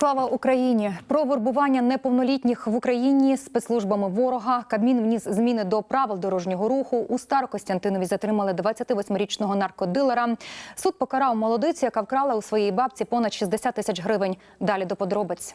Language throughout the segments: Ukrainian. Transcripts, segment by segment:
Слава Україні! Про вербування неповнолітніх в Україні спецслужбами ворога Кабмін вніс зміни до правил дорожнього руху. У Старокостянтинові затримали 28-річного наркодилера. Суд покарав молодицю, яка вкрала у своїй бабці понад 60 тисяч гривень. Далі до подробиць.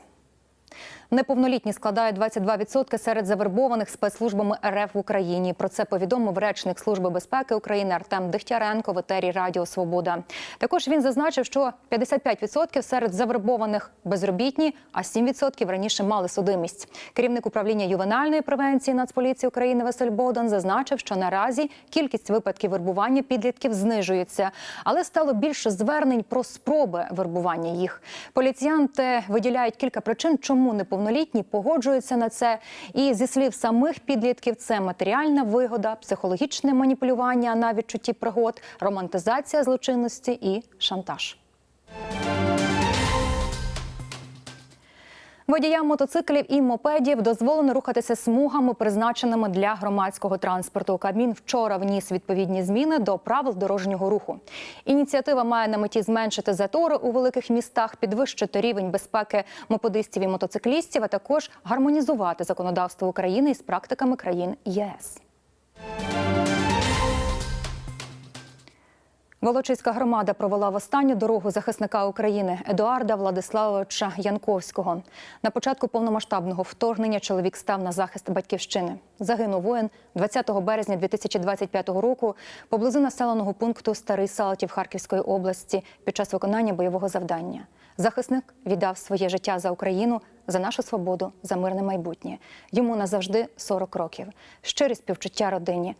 Неповнолітні складають 22% серед завербованих спецслужбами РФ в Україні. Про це повідомив речник Служби безпеки України Артем Дегтяренко в етері Радіо Свобода. Також він зазначив, що 55% серед завербованих безробітні, а 7% раніше мали судимість. Керівник управління ювенальної превенції Нацполіції України Василь Богдан зазначив, що наразі кількість випадків вербування підлітків знижується, але стало більше звернень про спроби вербування їх. Поліціянти виділяють кілька причин, чому неповнолітні погоджуються на це. І зі слів самих підлітків, це матеріальна вигода, психологічне маніпулювання на відчутті пригод, романтизація злочинності і шантаж. Водіям мотоциклів і мопедів дозволено рухатися смугами, призначеними для громадського транспорту. Кабмін вчора вніс відповідні зміни до правил дорожнього руху. Ініціатива має на меті зменшити затори у великих містах, підвищити рівень безпеки мопедистів і мотоциклістів, а також гармонізувати законодавство України із практиками країн ЄС. Волочиська громада провела в останню дорогу захисника України Едуарда Владиславовича Янковського. На початку повномасштабного вторгнення чоловік став на захист батьківщини. Загинув воїн 20 березня 2025 року поблизу населеного пункту Старий Салтів Харківської області під час виконання бойового завдання. Захисник віддав своє життя за Україну, за нашу свободу, за мирне майбутнє. Йому назавжди 40 років. Щирі співчуття родині,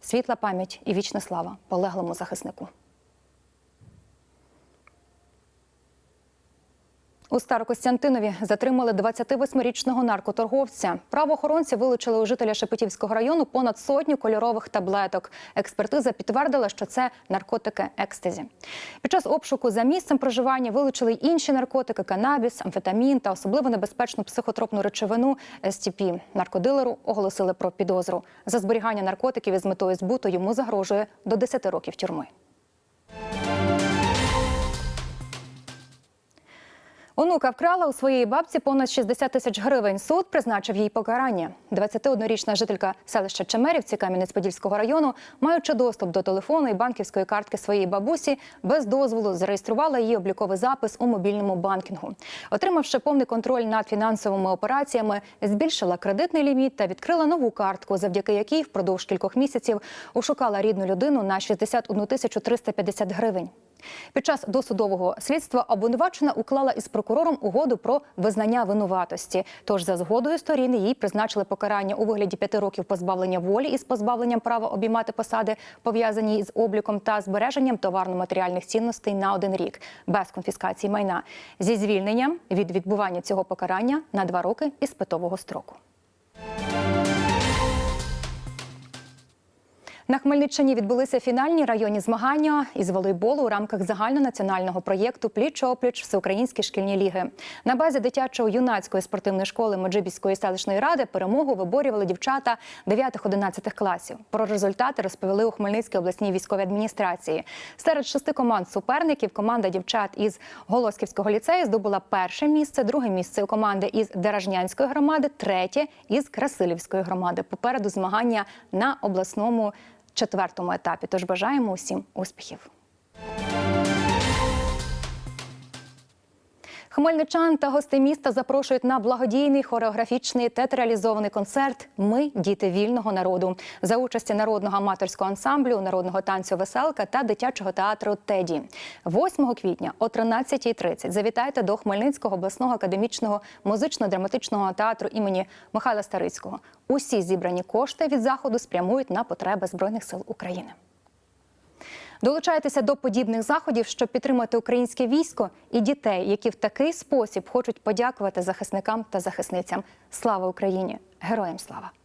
світла пам'ять і вічна слава полеглому захиснику. У Старокостянтинові затримали 28-річного наркоторговця. Правоохоронці вилучили у жителя Шепетівського району понад сотню кольорових таблеток. Експертиза підтвердила, що це наркотики екстезі. Під час обшуку за місцем проживання вилучили й інші наркотики: канабіс, амфетамін та особливо небезпечну психотропну речовину СТП. Наркодилеру оголосили про підозру. За зберігання наркотиків із метою збуту йому загрожує до 10 років тюрми. Онука вкрала у своєї бабці понад 60 тисяч гривень. Суд призначив їй покарання. 21-річна жителька селища Чемерівці Кам'янець-Подільського району, маючи доступ до телефону і банківської картки своєї бабусі, без дозволу зареєструвала її обліковий запис у мобільному банкінгу. Отримавши повний контроль над фінансовими операціями, збільшила кредитний ліміт та відкрила нову картку, завдяки якій впродовж кількох місяців ошукала рідну людину на 61 тисячу 350 гривень. Під час досудового слідства обвинувачена уклала із прокурором угоду про визнання винуватості. Тож за згодою сторін їй призначили покарання у вигляді п'яти років позбавлення волі із позбавленням права обіймати посади, пов'язані з обліком та збереженням товарно-матеріальних цінностей на один рік без конфіскації майна зі звільненням від відбування цього покарання на два роки із питового строку. На Хмельниччині відбулися фінальні районні змагання із волейболу у рамках загальнонаціонального проєкту Пліч-опліч Всеукраїнські шкільні ліги. На базі дитячо-юнацької спортивної школи Меджибіської селищної ради перемогу виборювали дівчата 9-11 класів. Про результати розповіли у Хмельницькій обласній військовій адміністрації. Серед шести команд суперників команда дівчат із Голосківського ліцею здобула перше місце, друге місце у команди із Деражнянської громади, третє із Красилівської громади. Попереду змагання на обласному четвертому етапі. Тож бажаємо усім успіхів. Хмельничан та гостей міста запрошують на благодійний хореографічний театралізований концерт Ми діти вільного народу за участі народного аматорського ансамблю, народного танцю Веселка та дитячого театру Теді. 8 квітня о 13.30 завітайте до Хмельницького обласного академічного музично-драматичного театру імені Михайла Старицького. Усі зібрані кошти від заходу спрямують на потреби збройних сил України. Долучайтеся до подібних заходів, щоб підтримати українське військо і дітей, які в такий спосіб хочуть подякувати захисникам та захисницям. Слава Україні! Героям слава!